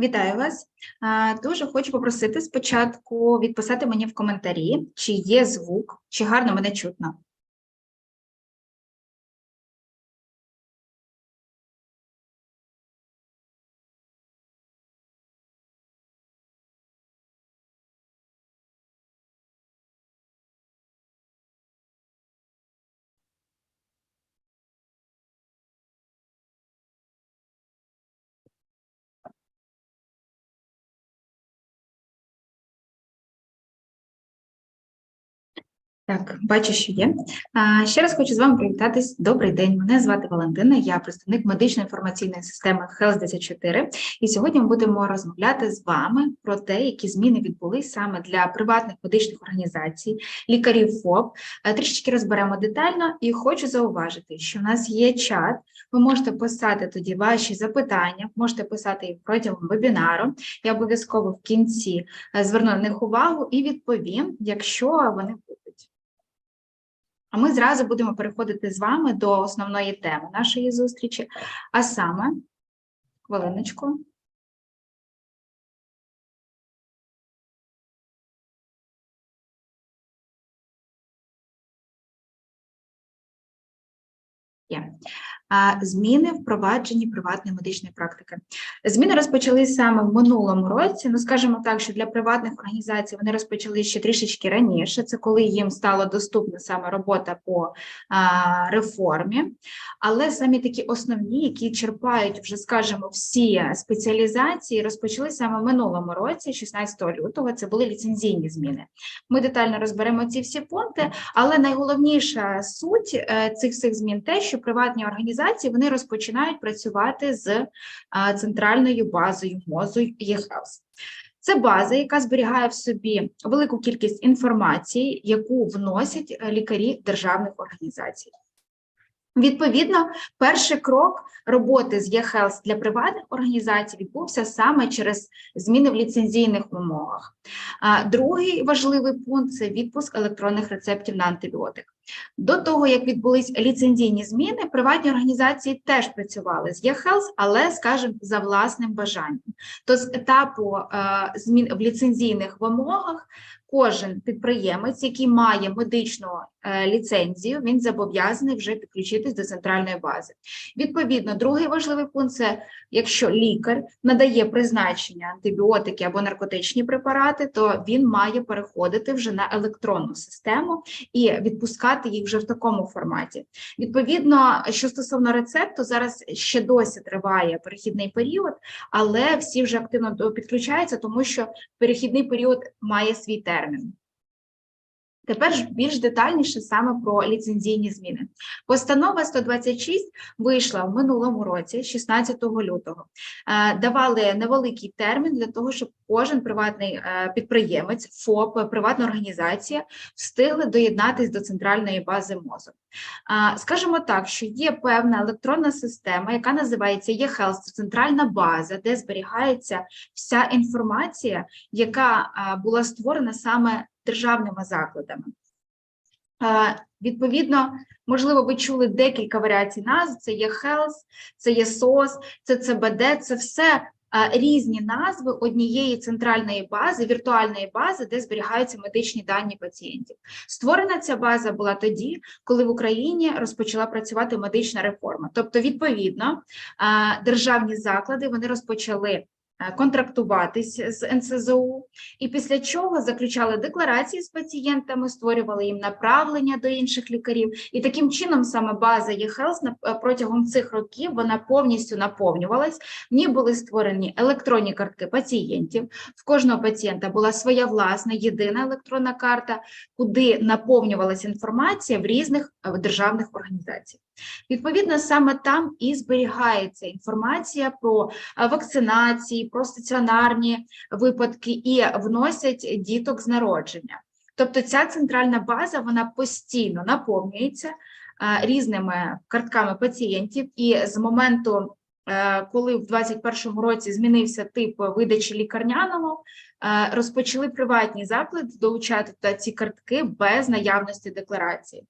Вітаю вас. Дуже хочу попросити спочатку відписати мені в коментарі, чи є звук, чи гарно мене чутно. Так, бачу, що є. Ще раз хочу з вами привітатись. Добрий день. Мене звати Валентина, я представник медичної інформаційної системи Health 24 І сьогодні ми будемо розмовляти з вами про те, які зміни відбулись саме для приватних медичних організацій, лікарів ФОП. Е, Трішечки розберемо детально і хочу зауважити, що в нас є чат. Ви можете писати тоді ваші запитання, можете писати їх протягом вебінару. Я обов'язково в кінці е, зверну на них увагу і відповім, якщо вони. А ми зразу будемо переходити з вами до основної теми нашої зустрічі, а саме, хвилиночку. Є. Зміни впроваджені приватної медичної практики. Зміни розпочались саме в минулому році. Ну, скажімо так, що для приватних організацій вони розпочали ще трішечки раніше. Це коли їм стала доступна саме робота по реформі, але самі такі основні, які черпають вже, скажімо, всі спеціалізації, розпочали саме в минулому році, 16 лютого. Це були ліцензійні зміни. Ми детально розберемо ці всі пункти, але найголовніша суть е, цих всіх змін те, що приватні організації вони розпочинають працювати з центральною базою мозу eHealth. Це база, яка зберігає в собі велику кількість інформації, яку вносять е, лікарі державних організацій. Відповідно, перший крок роботи з eHealth для приватних організацій відбувся саме через зміни в ліцензійних умовах. Другий важливий пункт це відпуск електронних рецептів на антибіотик. До того, як відбулись ліцензійні зміни, приватні організації теж працювали з eHealth, але, скажімо, за власним бажанням. То з етапу е, змін в ліцензійних вимогах кожен підприємець, який має медичну е, ліцензію, він зобов'язаний вже підключитись до центральної бази. Відповідно, другий важливий пункт це якщо лікар надає призначення антибіотики або наркотичні препарати, то він має переходити вже на електронну систему і відпускати їх вже в такому форматі. Відповідно, що стосовно рецепту, зараз ще досі триває перехідний період, але всі вже активно підключаються, тому що перехідний період має свій термін. Тепер ж більш детальніше саме про ліцензійні зміни. Постанова 126 вийшла в минулому році, 16 лютого. Е, давали невеликий термін для того, щоб кожен приватний е, підприємець, ФОП, приватна організація встигли доєднатися до центральної бази мозок. Скажімо так, що є певна електронна система, яка називається eHealth, це центральна база, де зберігається вся інформація, яка була створена саме державними закладами. Відповідно, можливо, ви чули декілька варіацій назв: це є Health, це є SOS, це CBD, це все різні назви однієї центральної бази, віртуальної бази, де зберігаються медичні дані пацієнтів. Створена ця база була тоді, коли в Україні розпочала працювати медична реформа. Тобто, відповідно, державні заклади вони розпочали контрактуватись з НСЗУ, і після чого заключали декларації з пацієнтами, створювали їм направлення до інших лікарів, і таким чином саме база eHealth е, протягом цих років вона повністю наповнювалась. В ній були створені електронні картки пацієнтів. В кожного пацієнта була своя власна єдина електронна карта, куди наповнювалася інформація в різних е, державних організаціях. Відповідно, саме там і зберігається інформація про вакцинації, про стаціонарні випадки і вносять діток з народження. Тобто ця центральна база вона постійно наповнюється різними картками пацієнтів, і з моменту, е, коли в 2021 році змінився тип видачі лікарняного, розпочали приватні заклади долучати ці картки без наявності декларації.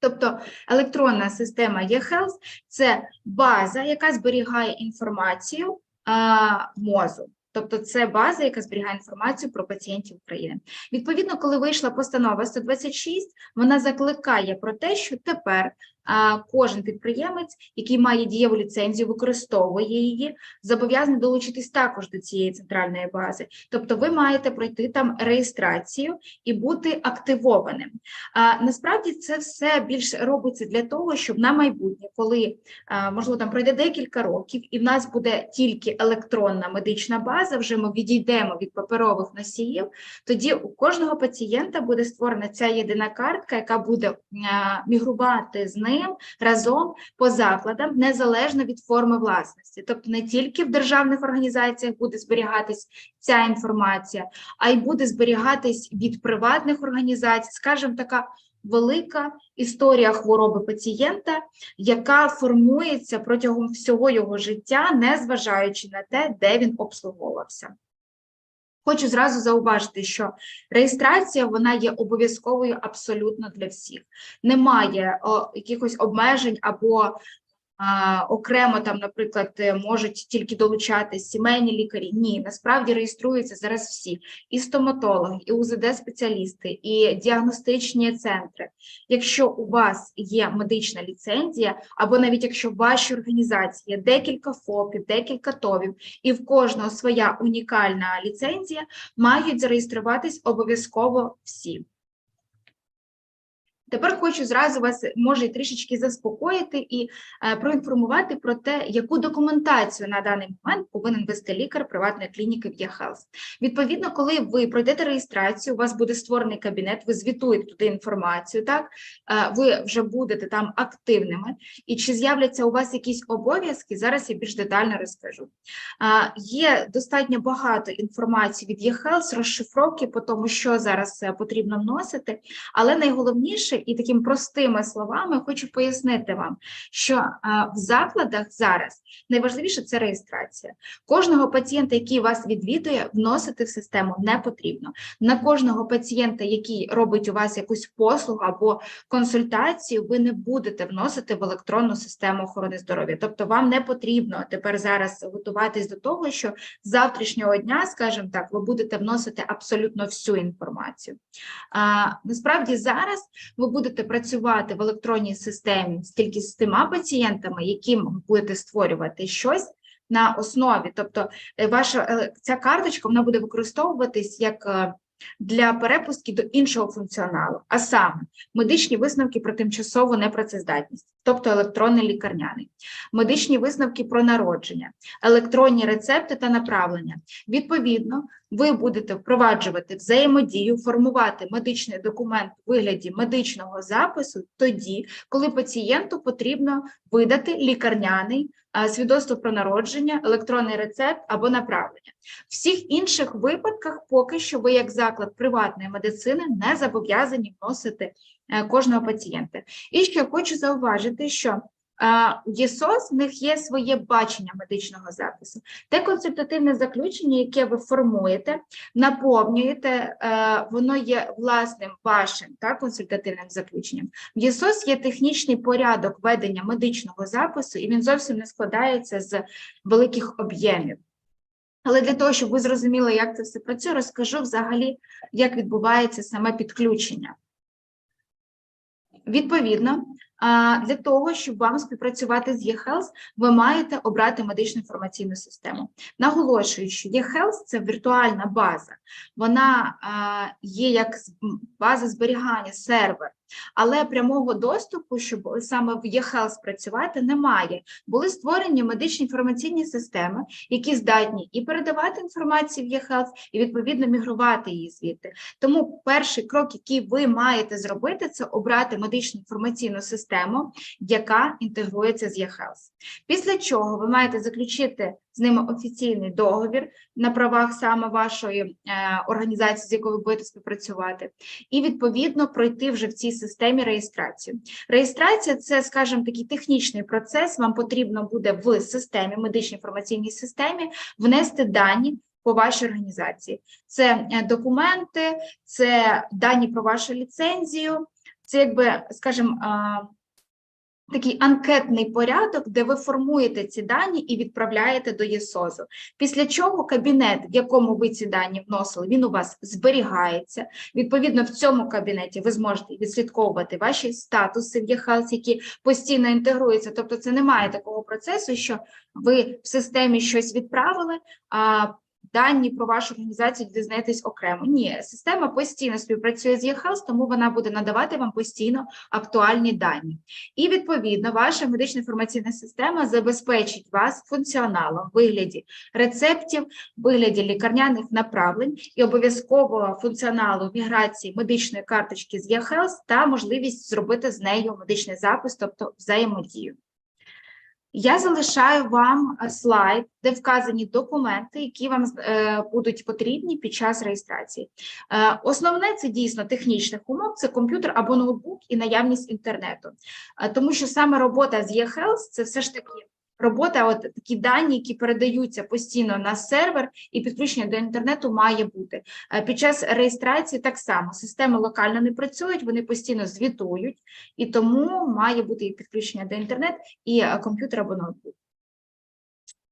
Тобто електронна система eHealth – це база, яка зберігає інформацію МОЗу. Тобто це база, яка зберігає інформацію про пацієнтів України. Відповідно, коли вийшла постанова 126, вона закликає про те, що тепер кожен підприємець, який має дієву ліцензію, використовує її, зобов'язаний долучитись також до цієї центральної бази. Тобто, ви маєте пройти там реєстрацію і бути активованим. А, насправді це все більше робиться для того, щоб на майбутнє, коли можливо там пройде декілька років, і в нас буде тільки електронна медична база, вже ми відійдемо від паперових носіїв. Тоді у кожного пацієнта буде створена ця єдина картка, яка буде мігрувати з ним разом по закладам, незалежно від форми власності. Тобто не тільки в державних організаціях буде зберігатись ця інформація, а й буде зберігатись від приватних організацій, скажімо, така велика історія хвороби пацієнта, яка формується протягом всього його життя, незважаючи на те, де він обслуговувався. Хочу зразу зауважити, що реєстрація вона є обов'язковою абсолютно для всіх. Немає о, якихось обмежень або окремо там, наприклад, е, можуть тільки долучатись сімейні лікарі. Ні, насправді реєструються зараз всі: і стоматологи, і УЗД-спеціалісти, і діагностичні центри. Якщо у вас є медична ліцензія, або навіть якщо в вашій організації є декілька ФОПів, декілька ТОВів, і в кожного своя унікальна ліцензія, мають зареєструватись обов'язково всі. Тепер хочу зразу вас може трішечки заспокоїти і е, проінформувати про те, яку документацію на даний момент повинен вести лікар приватної клініки в ЄХЕЛС. Відповідно, коли ви пройдете реєстрацію, у вас буде створений кабінет, ви звітуєте туди інформацію, так е, ви вже будете там активними. І чи з'являться у вас якісь обов'язки? Зараз я більш детально розкажу. Е, є достатньо багато інформації від ЄХЕЛС, розшифровки по тому, що зараз потрібно вносити, але найголовніше і такими простими словами хочу пояснити вам, що в закладах зараз найважливіше це реєстрація. Кожного пацієнта, який вас відвідує, вносити в систему не потрібно. На кожного пацієнта, який робить у вас якусь послугу або консультацію, ви не будете вносити в електронну систему охорони здоров'я. Тобто, вам не потрібно тепер зараз готуватись до того, що з завтрашнього дня, скажімо так, ви будете вносити абсолютно всю інформацію. А, Насправді зараз ви будете працювати в електронній системі тільки з тима пацієнтами, яким будете створювати щось на основі, тобто е, ваша е, ця карточка вона буде використовуватись як е, для перепустки до іншого функціоналу, а саме медичні висновки про тимчасову непрацездатність, тобто електронний лікарняний, медичні висновки про народження, електронні рецепти та направлення. Відповідно, ви будете впроваджувати взаємодію, формувати медичний документ у вигляді медичного запису тоді, коли пацієнту потрібно видати лікарняний свідоцтво про народження, електронний рецепт або направлення. В всіх інших випадках, поки що ви, як заклад приватної медицини, не зобов'язані вносити кожного пацієнта. І ще хочу зауважити, що у ЄСОС в них є своє бачення медичного запису. Те консультативне заключення, яке ви формуєте, наповнюєте, е, воно є власним вашим так, консультативним заключенням. В ЄСОС є технічний порядок ведення медичного запису, і він зовсім не складається з великих об'ємів. Але для того, щоб ви зрозуміли, як це все працює, розкажу взагалі, як відбувається саме підключення. Відповідно, для того, щоб вам співпрацювати з eHealth, ви маєте обрати медичну інформаційну систему. Наголошую, що eHealth – це віртуальна база, вона є як база зберігання сервер, але прямого доступу, щоб саме в eHealth працювати, немає. Були створені медичні інформаційні системи, які здатні і передавати інформацію в eHealth, і відповідно мігрувати її звідти. Тому перший крок, який ви маєте зробити, це обрати медичну інформаційну систему, яка інтегрується з eHealth. Після чого ви маєте заключити з ними офіційний договір на правах саме вашої е, організації, з якою ви будете співпрацювати, і відповідно пройти вже в цій системі реєстрацію. Реєстрація це, скажімо, такий технічний процес. Вам потрібно буде в системі, медичній інформаційній системі внести дані. По вашій організації це е, документи, це дані про вашу ліцензію, це якби, скажімо, такий анкетний порядок, де ви формуєте ці дані і відправляєте до ЄСОЗу. Після чого кабінет, в якому ви ці дані вносили, він у вас зберігається. Відповідно, в цьому кабінеті ви зможете відслідковувати ваші статуси в eHealth, які постійно інтегруються. Тобто, це немає такого процесу, що ви в системі щось відправили, а дані про вашу організацію дізнаєтесь окремо. Ні, система постійно співпрацює з eHealth, тому вона буде надавати вам постійно актуальні дані. І відповідно, ваша медична інформаційна система забезпечить вас функціоналом в вигляді рецептів, в вигляді лікарняних направлень і обов'язково функціоналу міграції медичної карточки з eHealth та можливість зробити з нею медичний запис, тобто взаємодію. Я залишаю вам е, слайд, де вказані документи, які вам е, будуть потрібні під час реєстрації. Е, основне це дійсно технічних умов, це комп'ютер або ноутбук і наявність інтернету. Тому що саме робота з eHealth – це все ж таки робота, от такі дані, які передаються постійно на сервер, і підключення до інтернету має бути. Е, Під час реєстрації так само системи локально не працюють, вони постійно звітують, і тому має бути і підключення до інтернету, і е, комп'ютер або ноутбук.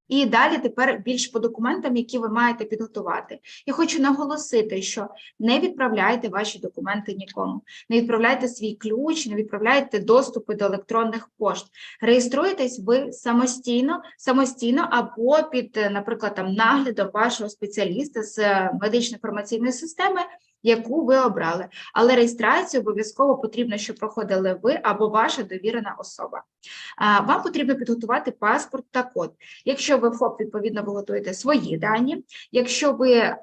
І далі тепер більш по документам, які ви маєте підготувати. Я хочу наголосити, що не відправляйте ваші документи нікому, не відправляйте свій ключ, не відправляйте доступи до електронних пошт. Реєструєтесь ви самостійно, самостійно або під, наприклад, там наглядом вашого спеціаліста з е, медично-інформаційної системи, яку ви обрали. Але реєстрацію обов'язково потрібно, щоб проходили ви або ваша довірена особа. Вам потрібно підготувати паспорт та код. Якщо ви ФОП, відповідно, ви готуєте свої дані. Якщо ви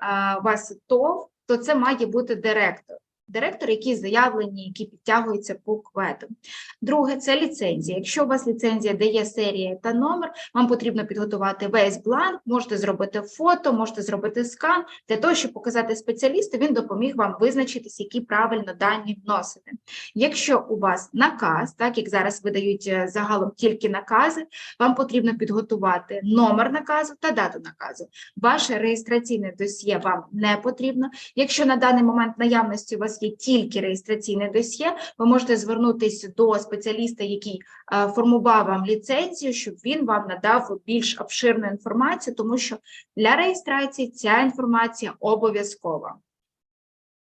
вас ТОВ, то це має бути директор. Директор, які заявлені, які підтягуються по квету. Друге, це ліцензія. Якщо у вас ліцензія, де є серія та номер, вам потрібно підготувати весь бланк, можете зробити фото, можете зробити скан для того, щоб показати спеціалісту, він допоміг вам визначитись, які правильно дані вносити. Якщо у вас наказ, так як зараз видають е, загалом тільки накази, вам потрібно підготувати номер наказу та дату наказу. Ваше реєстраційне досьє вам не потрібно. Якщо на даний момент наявності у є тільки реєстраційне досьє, ви можете звернутися до спеціаліста, який е, формував вам ліцензію, щоб він вам надав більш обширну інформацію, тому що для реєстрації ця інформація обов'язкова.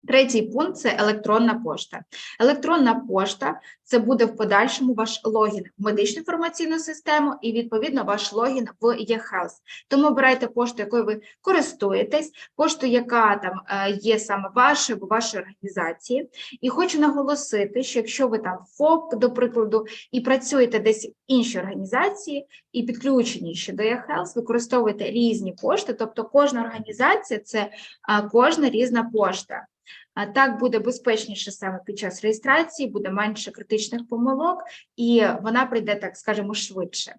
Третій пункт це електронна пошта. Електронна пошта це буде в подальшому ваш логін в медичну інформаційну систему і, відповідно, ваш логін в eHealth. Тому обирайте пошту, якою ви користуєтесь, пошту, яка там е, є саме вашою або вашої організації. І хочу наголосити, що якщо ви там ФОП, до прикладу, і працюєте десь в іншій організації і підключені ще до eHealth, використовуєте різні пошти, тобто кожна організація це е, кожна різна пошта. Так буде безпечніше саме під час реєстрації, буде менше критичних помилок, і вона прийде, так скажемо, швидше.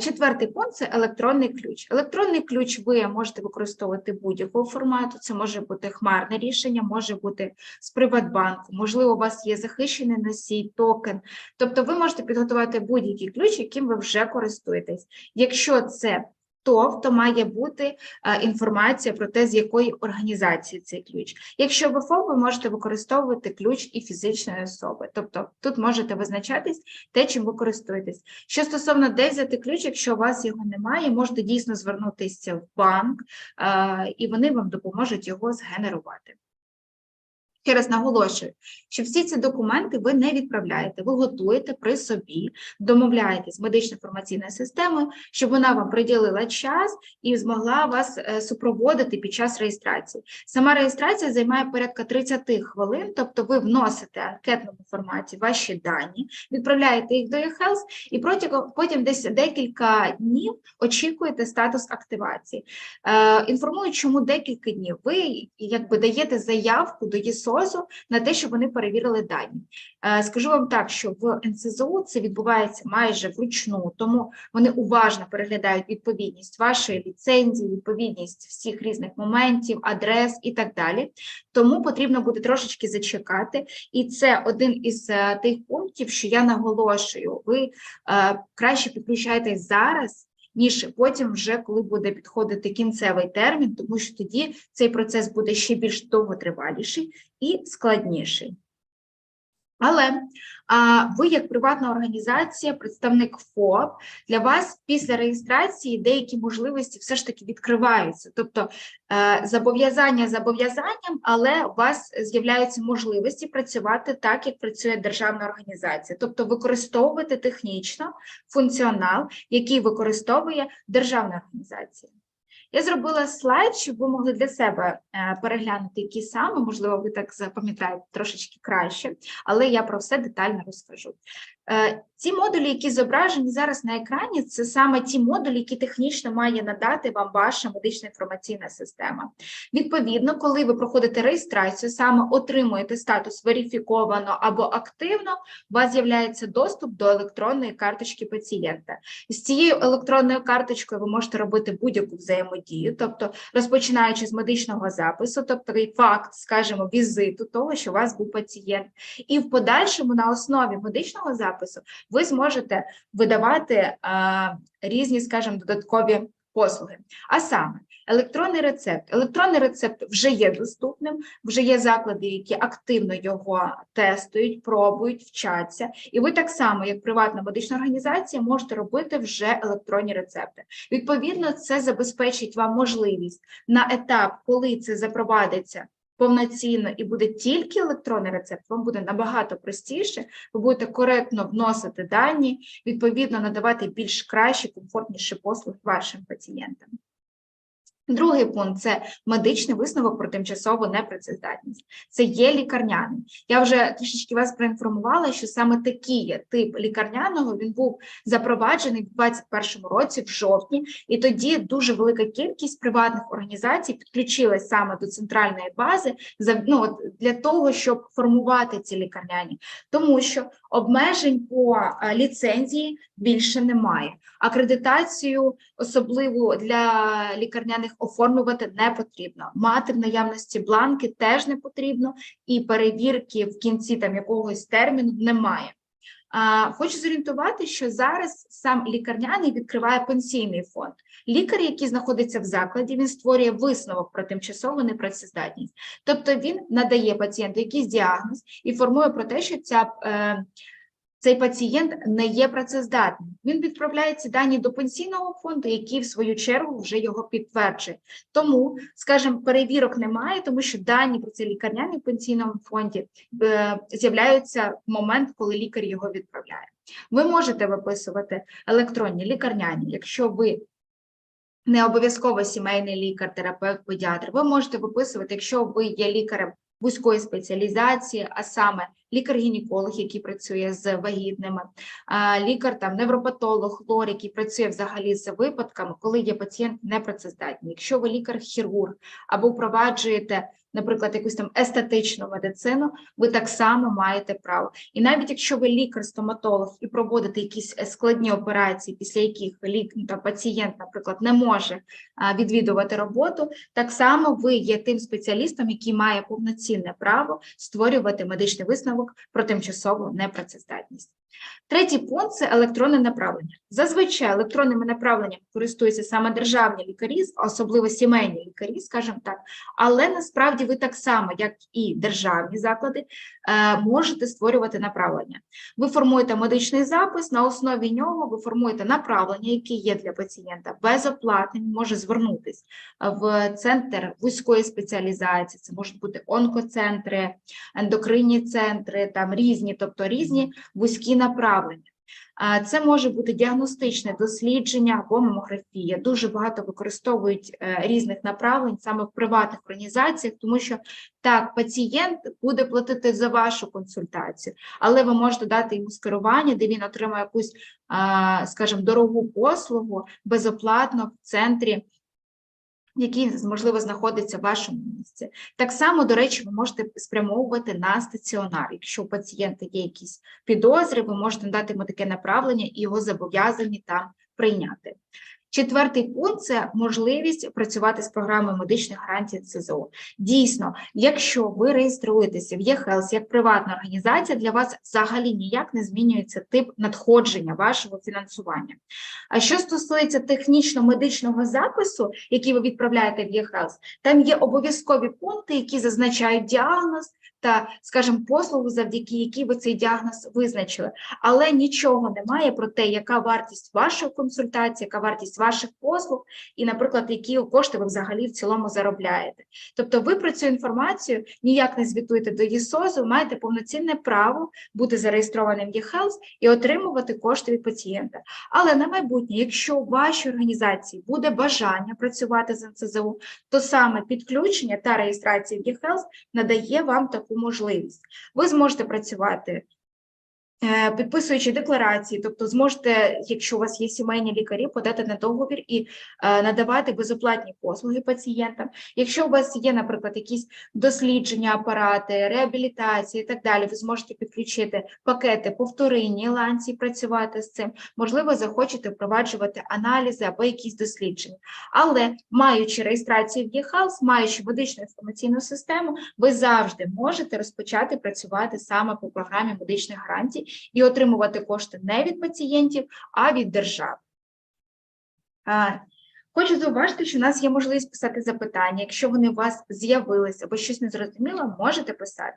Четвертий пункт це електронний ключ. Електронний ключ ви можете використовувати будь-якого формату. Це може бути хмарне рішення, може бути з Приватбанку, можливо, у вас є захищений носій, токен. Тобто ви можете підготувати будь-який ключ, яким ви вже користуєтесь. Якщо це ТОВ, то має бути е, інформація про те, з якої організації цей ключ. Якщо ви ФОП, ви можете використовувати ключ і фізичної особи. Тобто тут можете визначатись те, чим ви користуєтесь. Що стосовно де взяти ключ, якщо у вас його немає, можете дійсно звернутися в банк, е, і вони вам допоможуть його згенерувати. Ще раз наголошую, що всі ці документи ви не відправляєте, ви готуєте при собі, домовляєтесь з медично-інформаційною системою, щоб вона вам приділила час і змогла вас е, супроводити під час реєстрації. Сама реєстрація займає порядка 30 хвилин, тобто ви вносите в анкетному форматі ваші дані, відправляєте їх до eHealth і протягом потім десь декілька днів очікуєте статус активації. Е, Інформую, чому декілька днів. Ви якби даєте заявку до ЄСО НСЗО на те, щоб вони перевірили дані. Е, скажу вам так, що в НСЗО це відбувається майже вручну, тому вони уважно переглядають відповідність вашої ліцензії, відповідність всіх різних моментів, адрес і так далі. Тому потрібно буде трошечки зачекати, і це один із е, тих пунктів, що я наголошую. Ви е, краще підключайтесь зараз ніж потім, вже коли буде підходити кінцевий термін, тому що тоді цей процес буде ще більш довготриваліший і складніший. Але а, ви, як приватна організація, представник ФОП, для вас після реєстрації деякі можливості все ж таки відкриваються. Тобто е, зобов'язання зобов'язанням, але у вас з'являються можливості працювати так, як працює державна організація, тобто використовувати технічно функціонал, який використовує державна організація. Я зробила слайд, щоб ви могли для себе е, переглянути, які саме, можливо, ви так запам'ятаєте трошечки краще, але я про все детально розкажу. Е, Ці модулі, які зображені зараз на екрані, це саме ті модулі, які технічно має надати вам ваша медична інформаційна система. Відповідно, коли ви проходите реєстрацію, саме отримуєте статус верифіковано або активно, у вас з'являється доступ до електронної карточки пацієнта. З цією електронною карточкою ви можете робити будь-яку взаємодію, тобто розпочинаючи з медичного запису, тобто факт, скажімо, візиту того, що у вас був пацієнт, і в подальшому на основі медичного запису ви зможете видавати а, різні, скажімо, додаткові послуги. А саме електронний рецепт. Електронний рецепт вже є доступним, вже є заклади, які активно його тестують, пробують, вчаться. І ви так само, як приватна медична організація, можете робити вже електронні рецепти. Відповідно, це забезпечить вам можливість на етап, коли це запровадиться. Повноцінно і буде тільки електронний рецепт, вам буде набагато простіше, ви будете коректно вносити дані, відповідно надавати більш кращі, комфортніші послуги вашим пацієнтам. Другий пункт це медичний висновок про тимчасову непрацездатність. Це є лікарняний. Я вже трішечки вас проінформувала, що саме такий тип лікарняного він був запроваджений в 2021 році, в жовтні, і тоді дуже велика кількість приватних організацій підключилась саме до центральної бази ну, для того, щоб формувати ці лікарняні, тому що обмежень по ліцензії більше немає. Акредитацію, особливо для лікарняних оформлювати не потрібно. Мати в наявності бланки теж не потрібно, і перевірки в кінці там якогось терміну немає. Хочу зорієнтувати, що зараз сам лікарняний відкриває пенсійний фонд. Лікар, який знаходиться в закладі, він створює висновок про тимчасову непрацездатність. Тобто він надає пацієнту якийсь діагноз і формує про те, що ця е, цей пацієнт не є працездатним. Він відправляє ці дані до пенсійного фонду, який в свою чергу вже його підтверджує. Тому, скажімо, перевірок немає, тому що дані про цей лікарняний в пенсійному фонді е, з'являються в момент, коли лікар його відправляє. Ви можете виписувати електронні лікарняні, якщо ви не обов'язково сімейний лікар, терапевт, педіатр. Ви можете виписувати, якщо ви є лікарем вузької спеціалізації, а саме лікар-гінеколог, який працює з вагітними, лікар там невропатолог, лор, який працює взагалі з випадками, коли є пацієнт непрацездатний. Якщо ви лікар-хірург або впроваджуєте наприклад, якусь там естетичну медицину, ви так само маєте право. І навіть якщо ви лікар-стоматолог і проводите якісь е, складні операції, після яких лік ну, та пацієнт, наприклад, не може відвідувати роботу, так само ви є тим спеціалістом, який має повноцінне право створювати медичний висновок про тимчасову непрацездатність. Третій пункт це електронне направлення. Зазвичай електронними направленнями користуються саме державні лікарі, особливо сімейні лікарі, скажімо так, але насправді ви так само, як і державні заклади, е, можете створювати направлення. Ви формуєте медичний запис, на основі нього ви формуєте направлення, яке є для пацієнта безоплатне, він може звернутися в центр вузької спеціалізації, це можуть бути онкоцентри, ендокринні центри, там різні, тобто різні вузькі направлення. Це може бути діагностичне дослідження або мамографія. Дуже багато використовують е, різних направлень саме в приватних організаціях, тому що так, пацієнт буде платити за вашу консультацію, але ви можете дати йому скерування, де він отримає якусь, скажімо, дорогу послугу безоплатно в центрі який, можливо, знаходиться в вашому місці. Так само, до речі, ви можете спрямовувати на стаціонар. Якщо у пацієнта є якісь підозри, ви можете дати йому таке направлення і його зобов'язані там прийняти. Четвертий пункт це можливість працювати з програмою медичних гарантій ЦЗО. Дійсно, якщо ви реєструєтеся в ЄХЕЛС як приватна організація, для вас взагалі ніяк не змінюється тип надходження вашого фінансування. А що стосується технічно-медичного запису, який ви відправляєте в ЄХЕЛС, там є обов'язкові пункти, які зазначають діагноз та, скажімо, послугу, завдяки якій ви цей діагноз визначили. Але нічого немає про те, яка вартість вашої консультації, яка вартість ваших послуг, і, наприклад, які кошти ви взагалі в цілому заробляєте. Тобто, ви про цю інформацію ніяк не звітуєте до ЄСОЗу, маєте повноцінне право бути зареєстрованим в eHealth і отримувати кошти від пацієнта. Але на майбутнє, якщо у вашій організації буде бажання працювати з НСЗУ, то саме підключення та реєстрація в eHealth надає вам таку можливість. Ви зможете працювати. Е, Підписуючи декларації, тобто зможете, якщо у вас є сімейні лікарі, подати на договір і е, надавати безоплатні послуги пацієнтам. Якщо у вас є, наприклад, якісь дослідження, апарати, реабілітації і так далі, ви зможете підключити пакети по вторинній ланці, працювати з цим. Можливо, захочете впроваджувати аналізи або якісь дослідження. Але маючи реєстрацію в eHealth, маючи медичну інформаційну систему, ви завжди можете розпочати працювати саме по програмі медичних гарантій і отримувати кошти не від пацієнтів, а від держави. Хочу зауважити, що у нас є можливість писати запитання. Якщо вони у вас з'явилися або щось не зрозуміло, можете писати.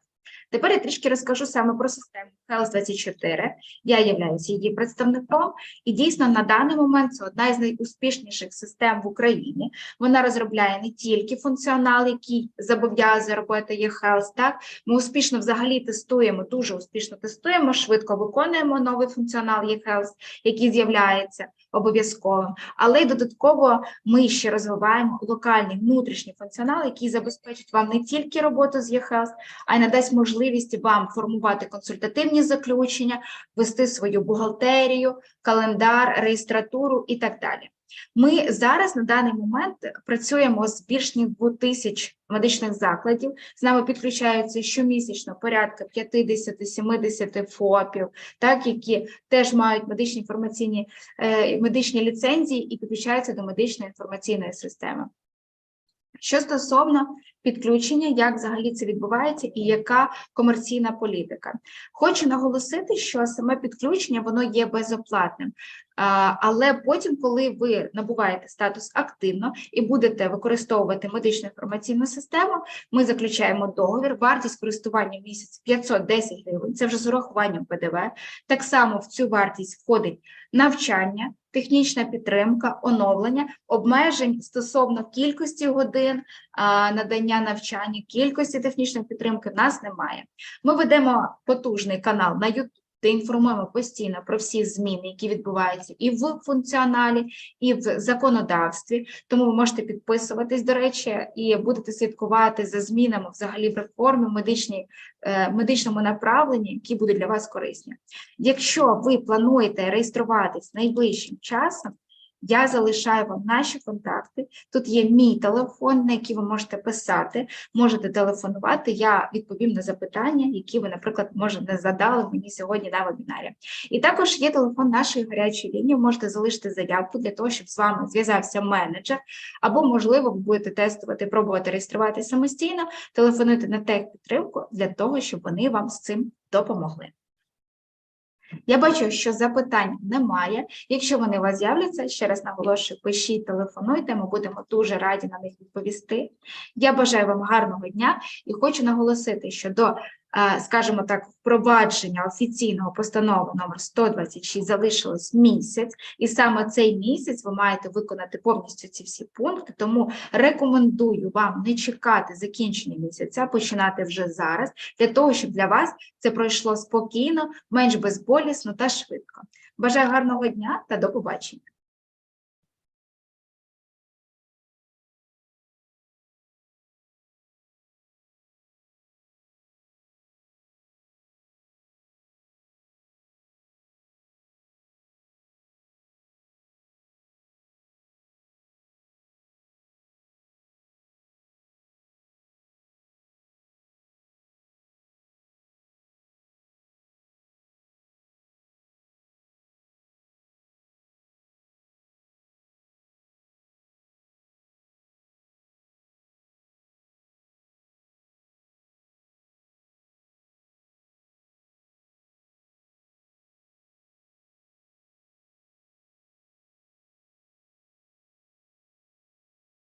Тепер я трішки розкажу саме про систему Health 24. Я являюся її представником, і дійсно на даний момент це одна із найуспішніших систем в Україні. Вона розробляє не тільки функціонал, який зобов'язує робити eHealth, так ми успішно взагалі тестуємо, дуже успішно тестуємо, швидко виконуємо новий функціонал eHealth, який з'являється обов'язковим, але й додатково ми ще розвиваємо локальний внутрішній функціонал, який забезпечить вам не тільки роботу з eHealth, а й надасть можливість вам формувати консультативні заключення, вести свою бухгалтерію, календар, реєстратуру і так далі. Ми зараз на даний момент працюємо з більш ніж 2000 медичних закладів. З нами підключаються щомісячно порядка 50-70 ФОПів, так, які теж мають медичні інформаційні е, медичні ліцензії і підключаються до медичної інформаційної системи. Що стосовно підключення, як взагалі це відбувається і яка комерційна політика. Хочу наголосити, що саме підключення воно є безоплатним. Але потім, коли ви набуваєте статус активно і будете використовувати медичну інформаційну систему, ми заключаємо договір, вартість користування місяць 510 гривень, це вже з урахуванням ПДВ. Так само в цю вартість входить навчання, технічна підтримка, оновлення, обмежень стосовно кількості годин а, навчання, кількості технічної підтримки в нас немає. Ми ведемо потужний канал на YouTube, де інформуємо постійно про всі зміни, які відбуваються і в функціоналі, і в законодавстві. Тому ви можете підписуватись, до речі, і будете слідкувати за змінами взагалі в реформі медичній, е, медичному направленні, які будуть для вас корисні. Якщо ви плануєте реєструватись найближчим часом, я залишаю вам наші контакти. Тут є мій телефон, на який ви можете писати, можете телефонувати. Я відповім на запитання, які ви, наприклад, може не задали мені сьогодні на вебінарі. І також є телефон нашої гарячої лінії. Можете залишити заявку для того, щоб з вами зв'язався менеджер, або, можливо, ви будете тестувати, пробувати реєструвати самостійно. Телефонуйте на техпідтримку для того, щоб вони вам з цим допомогли. Я бачу, що запитань немає. Якщо вони у вас з'являться, ще раз наголошую, пишіть, телефонуйте, ми будемо дуже раді на них відповісти. Я бажаю вам гарного дня і хочу наголосити, що до, скажімо так, впровадження офіційного постанови номер 126 залишилось місяць, і саме цей місяць ви маєте виконати повністю ці всі пункти. Тому рекомендую вам не чекати закінчення місяця, починати вже зараз, для того, щоб для вас це пройшло спокійно, менш безболісно та швидко. Бажаю гарного дня та до побачення.